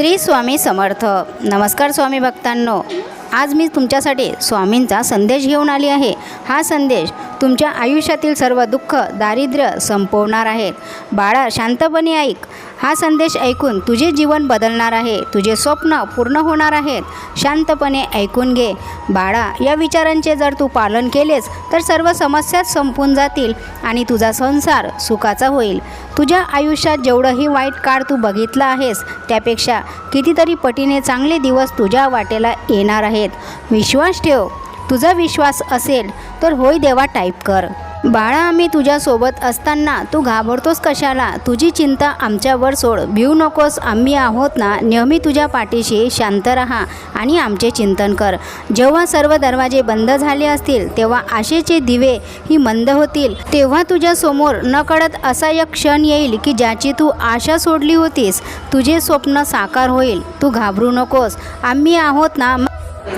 श्री स्वामी समर्थ. नमस्कार स्वामी भक्तांनो. आज मी तुमच्यासाठी स्वामींचा संदेश घेऊन आली आहे. हा संदेश तुमच्या आयुष्यातील सर्व दुःख दारिद्र्य संपवणार आहेत. बाळा शांतपणे ऐक. हा संदेश ऐकून तुझे जीवन बदलणार आहे. तुझे स्वप्न पूर्ण होणार आहेत. शांतपणे ऐकून घे. बाळा या विचारांचे जर तू पालन केलेस तर सर्व समस्याच संपून जातील आणि तुझा संसार सुखाचा होईल. तुझ्या आयुष्यात जेवढंही वाईट काळ तू बघितला आहेस त्यापेक्षा कितीतरी पटीने चांगले दिवस तुझ्या वाटेला येणार आहेत. विश्वास ठेव. तुझा विश्वास असेल तर होय देवा टाईप कर. बाळा आम्ही तुझ्यासोबत असताना तू घाबरतोस कशाला? तुझी चिंता आमच्यावर सोड. भिऊ नकोस. आम्ही आहोत ना. नेहमी तुझ्या पाठीशी शांत राहा आणि आमचे चिंतन कर. जेव्हा सर्व दरवाजे बंद झाले असतील तेव्हा आशेचे दिवे ही मंद होतील. तेव्हा तुझ्यासमोर नकळत असा एक क्षण येईल की ज्याची तू आशा सोडली होतीस. तुझे स्वप्न साकार होईल. तू घाबरू नकोस. आम्ही आहोत ना.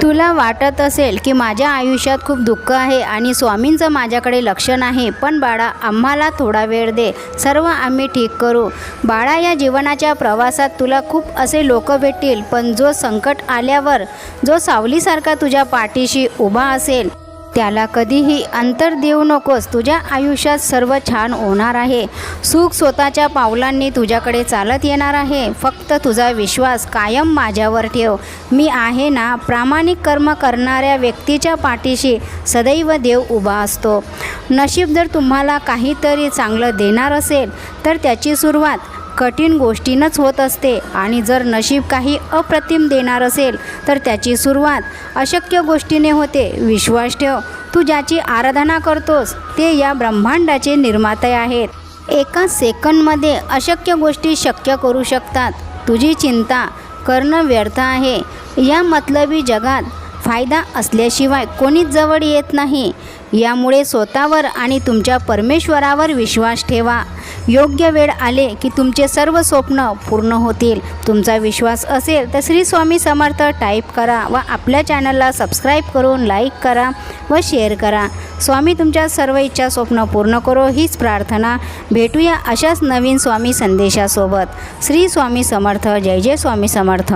तुला वाटत असेल की माझ्या आयुष्यात खूप दुःख आहे आणि स्वामींचं माझ्याकडे लक्ष नाही पण बाळा आम्हाला थोडा वेळ दे. सर्व आम्ही ठीक करू. बाळा या जीवनाच्या प्रवासात तुला खूप असे लोक भेटतील पण जो संकट आल्यावर जो सावलीसारखा तुझ्या पाठीशी उभा असेल त्याला कधीही अंतर देऊ नकोस. तुझ्या आयुष्यात सर्व छान होणार आहे. सुख स्वतःच्या पावलांनी तुझ्याकडे चालत येणार आहे. फक्त तुझा विश्वास कायम माझ्यावर ठेव. मी आहे ना प्रामाणिक कर्म करणाऱ्या व्यक्तीच्या पाठीशी सदैव देव उभा असतो. नशीब जर तुम्हाला काहीतरी चांगलं देणार असेल तर त्याची सुरुवात कठीण गोष्टीनंच होत असते आणि जर नशीब काही अप्रतिम देणार असेल तर त्याची सुरुवात अशक्य गोष्टीने होते. विश्वास ठेव तू ज्याची आराधना करतोस ते या ब्रह्मांडाचे निर्माते आहेत. एका सेकंदमध्ये अशक्य गोष्टी शक्य करू शकतात. तुझी चिंता करणं व्यर्थ आहे. या मतलबी जगात फायदा असल्याशिवाय कोणीच जवळ येत नाही. यामुळे स्वतःवर आणि तुमच्या परमेश्वरावर विश्वास ठेवा. योग्य वेळ आले की तुमचे सर्व स्वप्न पूर्ण होतील. तुमचा विश्वास असेल तर श्री स्वामी समर्थ टाईप करा व आपल्या चॅनलला सबस्क्राईब करून लाईक करा व शेअर करा. स्वामी तुमच्या सर्व इच्छा स्वप्न पूर्ण करो हीच प्रार्थना. भेटूया अशाच नवीन स्वामी संदेशासोबत. श्री स्वामी समर्थ. जय जय स्वामी समर्थ.